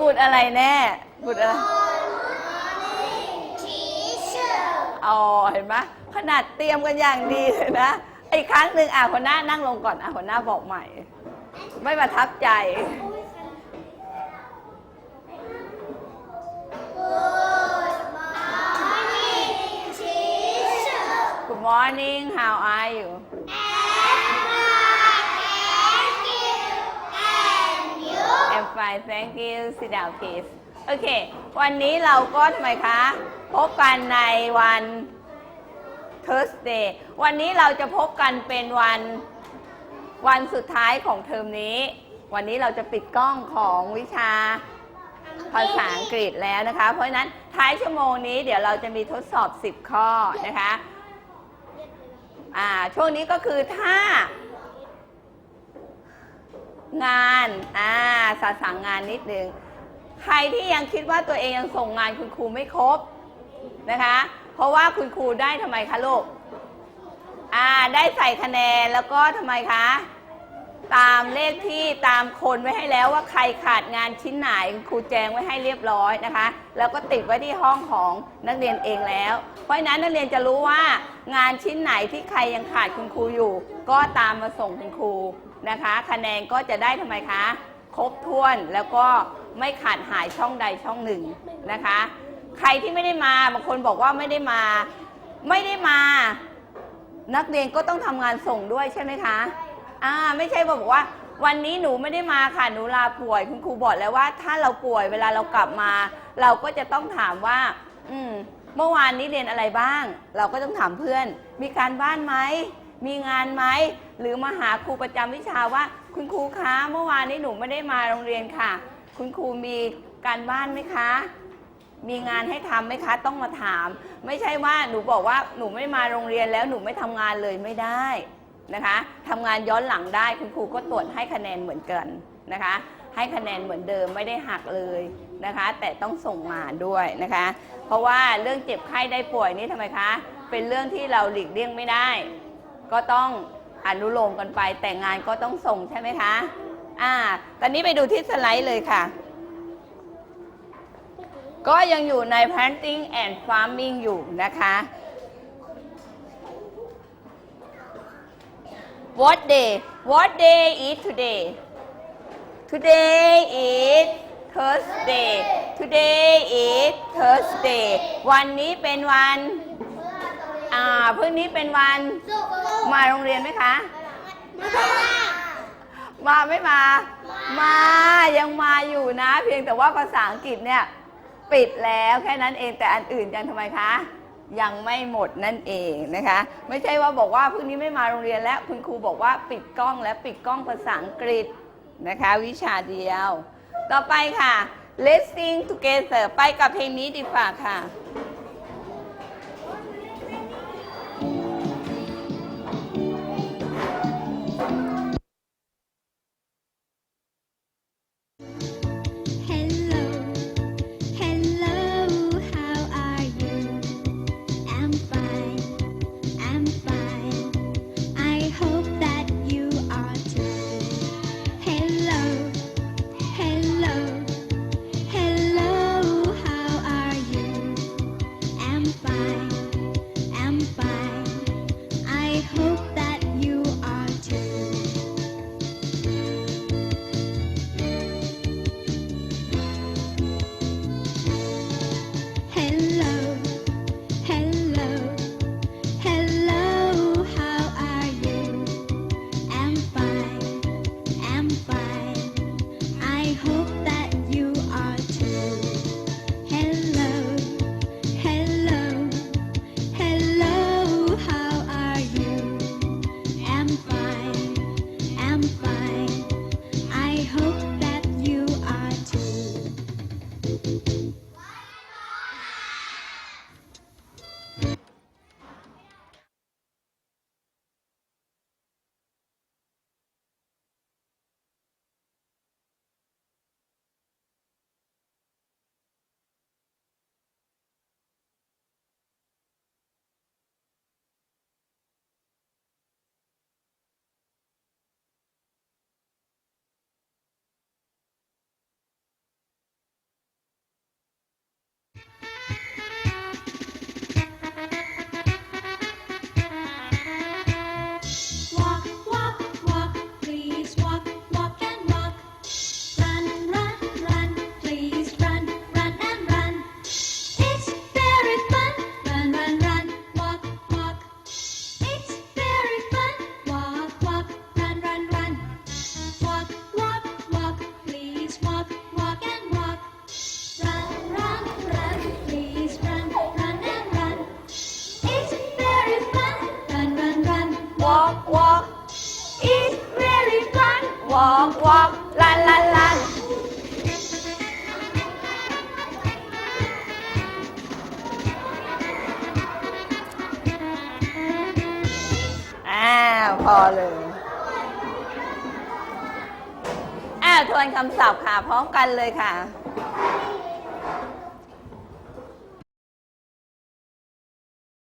แน่พูดอะไร teacher อ๋อ เห็นไหมขนาดเตรียมกันอย่างดีเลยนะ อีกครั้งหนึ่งอะหัวหน้านั่งลงก่อนอะหัวหน้าบอกใหม่ ไม่ประทับใจ Good morning teacher Good morning how are you thank you and you I'm fine thank you sit down please โอเค วันนี้เราก็ทำไมคะ พบกันในวัน Thursday วันนี้เราจะพบกันเป็นวันวันสุดท้ายของเทอมนี้ วันนี้เราจะปิดกล้องของวิชาภาษาอังกฤษแล้วนะคะ เพราะฉะนั้นท้ายชั่วโมงนี้เดี๋ยวเราจะมีทดสอบ 10 ข้อนะคะ อ่า ช่วงนี้ก็คือถ้า งานอ่าสาสั่งงานนิดนึงใครที่ยังคิดว่าตัวเองยังส่งงานคุณครูไม่ครบนะคะ เพราะว่าคุณครูได้ทำไมคะลูกอ่าได้ใส่คะแนนแล้วก็ทำไมคะามเลขที่ตามคนไว้ให้แล้วว่าใครขาดงานชิ้นไหนครูแจ้งไว้ให้เรียบร้อยนะคะ แล้วก็ติดไว้ที่ห้องของนักเรียนเองแล้ว เพราะฉะนั้นนักเรียนจะรู้ว่างานชิ้นไหนที่ใครยังขาดคุณครูอยู่ ก็ตามมาส่งคุณครูนะคะ คะแนนก็จะได้ทำไมคะ ครบถ้วนแล้วก็ไม่ขาดหายช่องใดช่องหนึ่งนะคะ ใครที่ไม่ได้มาบางคนบอกว่าไม่ได้มาไม่ได้มา นักเรียนก็ต้องทำงานส่งด้วยใช่ไหมคะอ่าไม่ใช่บอกว่า วันนี้หนูไม่ได้มาค่ะหนูลาป่วย คุณครูบอกแล้วว่า ถ้าเราป่วยเวลาเรากลับมา เราก็จะต้องถามว่า อืมเมื่อวานนี้เรียนอะไรบ้าง เราก็ต้องถามเพื่อน มีการบ้านไหมมีงานไหมหรือมาหาครูประจำวิชาว่า คุณครูคะเมื่อวานนี้หนูไม่ได้มาโรงเรียนค่ะ คุณครูมีการบ้านไหมคะ มีงานให้ทำไหมคะ ต้องมาถาม ไม่ใช่ว่าหนูบอกว่าหนูไม่มาโรงเรียนแล้วหนูไม่ทำงานเลยไม่ได้ นะคะทำงานย้อนหลังได้คุณครูก็ตรวจให้คะแนนเหมือนกันนะคะ ให้คะแนนเหมือนเดิมไม่ได้หักเลยนะคะ แต่ต้องส่งงาด้วยนะคะ เพราะว่าเรื่องเจ็บไข้ได้ป่วยนี่ทำไมคะ เป็นเรื่องที่เราหลีกเลี่ยงไม่ได้ ก็ต้องอนุโลมกันไปแต่งานก็ต้องส่งใช่ไหมคะอ่าตอนนี้ไปดูที่สไลด์เลยค่ะ ก็ยังอยู่ใน planting and farming อยู่นะคะ What day What day is today Today is Thursday Today is Thursday วันนี้เป็นวัน อ่าพรุ่งนี้เป็นวัน มาโรงเรียนไหมคะ มาไม่มา มายังมาอยู่นะ เพียงแต่ว่าภาษาอังกฤษเนี่ย ปิดแล้วแค่นั้นเองแต่อันอื่นยังทำไมคะ ยังไม่หมดนั่นเองนะคะ ไม่ใช่ว่าบอกว่าพรุ่งนี้ไม่มาโรงเรียนแล้วคุณครูบอกว่าปิดกล้องและปิดกล้องภาษาอังกฤษนะคะ วิชาเดียว ต่อไปค่ะ Let's sing together ไปกับเพลงนี้ดีกว่าค่ะ walk walk ลันลันลันอ้าวพอเลยอ้าวทวนคำศัพท์ค่ะ พร้อมกันเลยค่ะ